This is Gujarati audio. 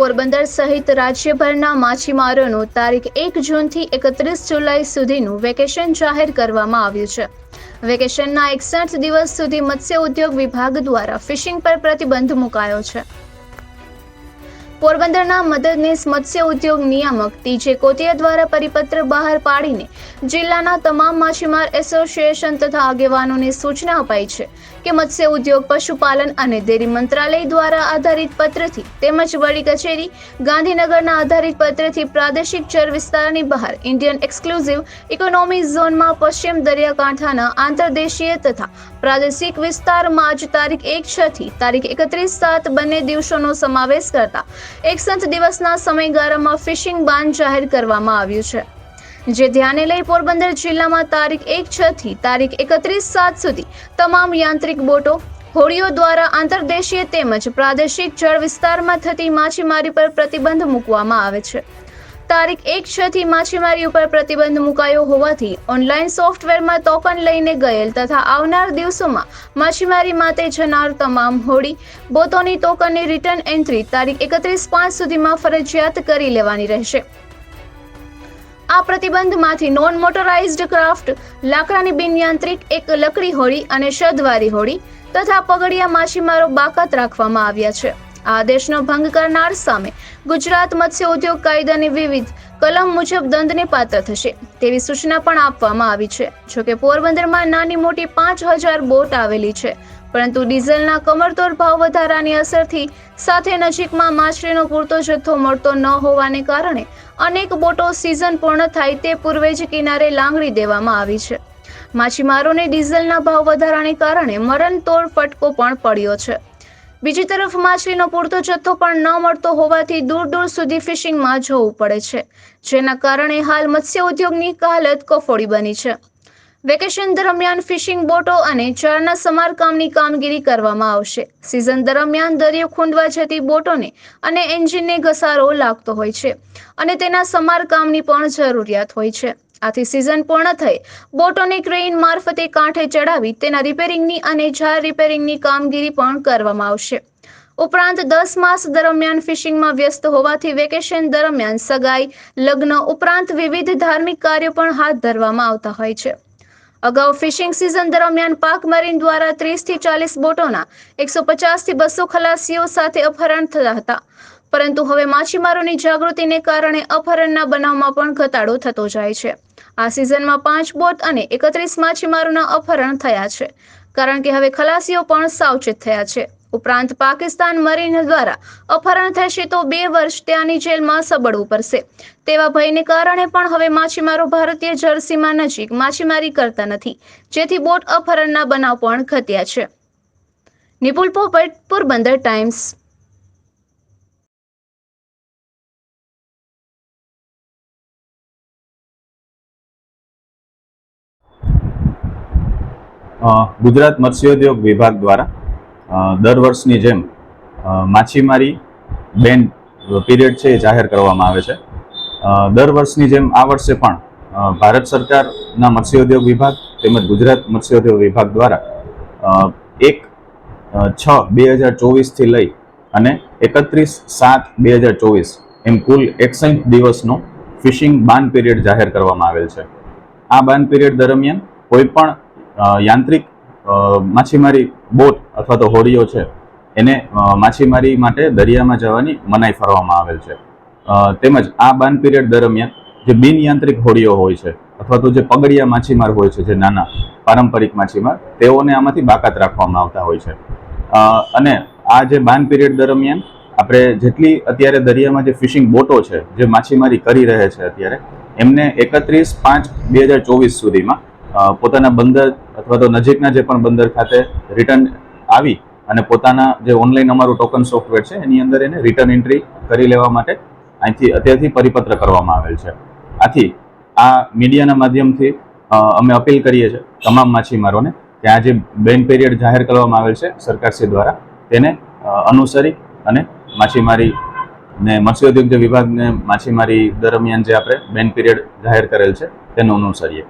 પોરબંદર સહિત રાજ્યભરના માછીમારોનું તારીખ એક જૂનથી એકત્રીસ જુલાઈ સુધીનું વેકેશન જાહેર કરવામાં આવ્યું છે. વેકેશનના એકસઠ દિવસ સુધી મત્સ્ય ઉદ્યોગ વિભાગ દ્વારા ફિશિંગ પર પ્રતિબંધ મુકાયો છે. પોરબંદરના મદદનીશ મત્સ્ય ઉદ્યોગ નિયામક ટીજે કોતિયા દ્વારા પરિપત્ર બહાર પાડીને જિલ્લાના તમામ માછીમાર એસોસિએશન તથા આગેવાનોને સૂચના અપાઈ છે કે મત્સ્ય ઉદ્યોગ, પશુપાલન અને ડેરી મંત્રાલય દ્વારા આધારિત પત્રથી તેમજ વડી કચેરી, ગાંધીનગરના આધારિત પત્રથી પ્રાદેશિક ચર વિસ્તારની બહાર ઇન્ડિયન એક્સક્લુઝિવ ઇકોનોમી ઝોનમાં પશ્ચિમ દરિયાકાંઠાના આંતરદેશીય તથા પ્રાદેશિક વિસ્તારમાં આજ તારીખ એક છ થી તારીખ એકત્રીસ સાત બંને દિવસોનો સમાવેશ કરતા એકસઠ દિવસના સમયગાળામાં ફિશિંગ બાન જાહેર કરવામાં આવ્યું છે, જે ધ્યાને લઈ પોરબંદર જિલ્લામાં તારીખ એક છ થી તારીખ એકત્રીસ સાત સુધી તમામ યાંત્રિક બોટો, હોડીઓ દ્વારા આંતરદેશીય તેમજ પ્રાદેશિક જળ વિસ્તારમાં થતી માછીમારી પર પ્રતિબંધ મૂકવામાં આવે છે. તારીખ એક છ થી માછીમારી ઉપર પ્રતિબંધ મુકાયો હોવાથી ઓનલાઈન સોફ્ટવેરમાં ટોકન લઈને ગયેલ તથા આવનાર દિવસોમાં માછીમારી માટે જનાર તમામ હોડી, બોતોની ટોકનની રિટર્ન એન્ટ્રી તારીખ એકત્રીસ પાંચ સુધીમાં ફરજિયાત કરી લેવાની રહેશે. આ પ્રતિબંધમાંથી નોન મોટરાઇઝ્ડ ક્રાફ્ટ લાકડાની બિનયાંત્રિક એક લકડી હોડી અને શદવારી હોડી તથા પગડિયા માછીમારો બાકાત રાખવામાં આવ્યા છે. આદેશનો ભંગ કરનાર સામે ગુજરાત મત્સ્ય ઉદ્યોગ કાયદાની વિવિધ કલમ મુજબ દંડને પાત્ર થશે તેવી સૂચના પણ આપવામાં આવી છે. જોકે પોરબંદરમાં નાની મોટી પાંચ હજાર બોટ આવેલી છે, પરંતુ ડીઝલના કમરતોડ ભાવ વધારાની અસરથી સાથે નજીકમાં માછલીનો પૂરતો જથ્થો મળતો ન હોવાને કારણે અનેક બોટો સિઝન પૂર્ણ થાય તે પૂર્વે જ કિનારે લાંગડી દેવામાં આવી છે. માછીમારોને ડીઝલના ભાવ વધારાને કારણે મરણતોડ ફટકો પણ પડ્યો છે. બીજી તરફ માછલીનો પૂરતો જથ્થો પણ ન મળતો હોવાથી દૂર દૂર સુધી ફિશિંગમાં જવું પડે છે, જેના કારણે હાલ મત્સ્ય ઉદ્યોગની હાલત કફોડી બની છે. વેકેશન દરમિયાન ફિશિંગ બોટો અને ચારના સમારકામની કામગીરી કરવામાં આવશે. સિઝન દરમિયાન દરિયો ખૂંદવા જતી બોટોને અને એન્જિનને ઘસારો લાગતો હોય છે અને તેના સમારકામની પણ જરૂરિયાત હોય છે. આથી સિઝન પૂર્ણ થઈ બોટોને ક્રેઇન મારફતે કાંઠે ચડાવી તેના રિપેરિંગની અને જાર રિપેરિંગની કામગીરી પણ કરવામાં આવશે. ઉપરાંત દસ માસ દરમિયાન ફિશિંગમાં વ્યસ્ત હોવાથી વેકેશન દરમિયાન સગાઈ, લગ્ન ઉપરાંત વિવિધ ધાર્મિક કાર્યો પણ હાથ ધરવામાં આવતા હોય છે. અગાઉ ફિશિંગ સિઝન દરમિયાન પાક મરીન દ્વારા ત્રીસથી ચાલીસ બોટોના, એકસો પચાસથી બસો ખલાસીઓ સાથે અપહરણ થતા હતા. પરંતુ હવે માછીમારોની જાગૃતિને કારણે અપહરણના બનાવમાં પણ ઘટાડો થતો જાય છે. આ સિઝનમાં પાંચ બોટ અને એકત્રીસ માછીમારોના અપહરણ થયા છે. કારણ કે હવે ખલાસીઓ પણ સાવચેત થયા છે. ઉપરાંત પાકિસ્તાન મરીન દ્વારા અપહરણ થશે તો બે વર્ષ ત્યાંની જેલમાં સબડવું પડશે. તેવા ભયને કારણે પણ હવે માછીમારો ભારતીય જળસીમા નજીક માછીમારી કરતા નથી. જેથી બોટ અપહરણના બનાવ પણ ઘટ્યા છે. નિપુલ પોપટ, પોરબંદર ટાઈમ્સ. ગુજરાત મત્સ્યોદ્યોગ વિભાગ દ્વારા દર વર્ષની જેમ માછીમારી બેન પીરિયડ છે એ જાહેર કરવામાં આવે છે. દર વર્ષની જેમ આ વર્ષે પણ ભારત સરકારના મત્સ્યોદ્યોગ વિભાગ તેમજ ગુજરાત મત્સ્યોદ્યોગ વિભાગ દ્વારા એક છ બે હજાર ચોવીસથી લઈ અને એકત્રીસ સાત બે હજાર ચોવીસ એમ કુલ એકસઠ દિવસનો ફિશિંગ બાન પીરિયડ જાહેર કરવામાં આવેલ છે. આ બાન પીરિયડ દરમિયાન કોઈ પણ અ, યાંત્રિક માછીમારી બોટ અથવા તો હોડીઓ છે, એને માછીમારી માટે દરિયામાં જવાની મનાઈ ફરવામાં આવેલ છે. તેમજ આ બાન પીરિયડ દરમિયાન જે બિન યાંત્રિક હોડીઓ હોય છે અથવા તો જે પગડિયા માછીમાર હોય છે જે નાના પારંપરિક માછીમાર, તેઓને આમાંથી બાકાત રાખવામાં આવતા હોય છે. અને આ જે બાન પીરિયડ દરમિયાન આપણે જેટલી અત્યારે દરિયામાં જે ફિશિંગ બોટો છે, જે માછીમારી કરી રહે છે અત્યારે, એમને એકત્રીસ પાંચ બે હજાર ચોવીસ સુધીમાં પોતાના બંદર અથવા તો નજીકના જે પણ બંદર ખાતે રિટર્ન આવી અને પોતાના જે ઓનલાઈન અમારું ટોકન સોફ્ટવેર છે, એની અંદર એને રિટર્ન એન્ટ્રી કરી લેવા માટે અહીંથી અત્યારથી પરિપત્ર કરવામાં આવેલ છે. આથી આ મીડિયાના માધ્યમથી અમે અપીલ કરીએ છીએ તમામ માછીમારોને કે આ જે બેન પીરિયડ જાહેર કરવામાં આવેલ છે, સરકારશ્રી દ્વારા, તેને અનુસરી અને માછીમારી ને મત્સ્યોદ્યોગ જે વિભાગને માછીમારી દરમિયાન જે આપણે બેન પીરિયડ જાહેર કરેલ છે, તેનું અનુસરીએ.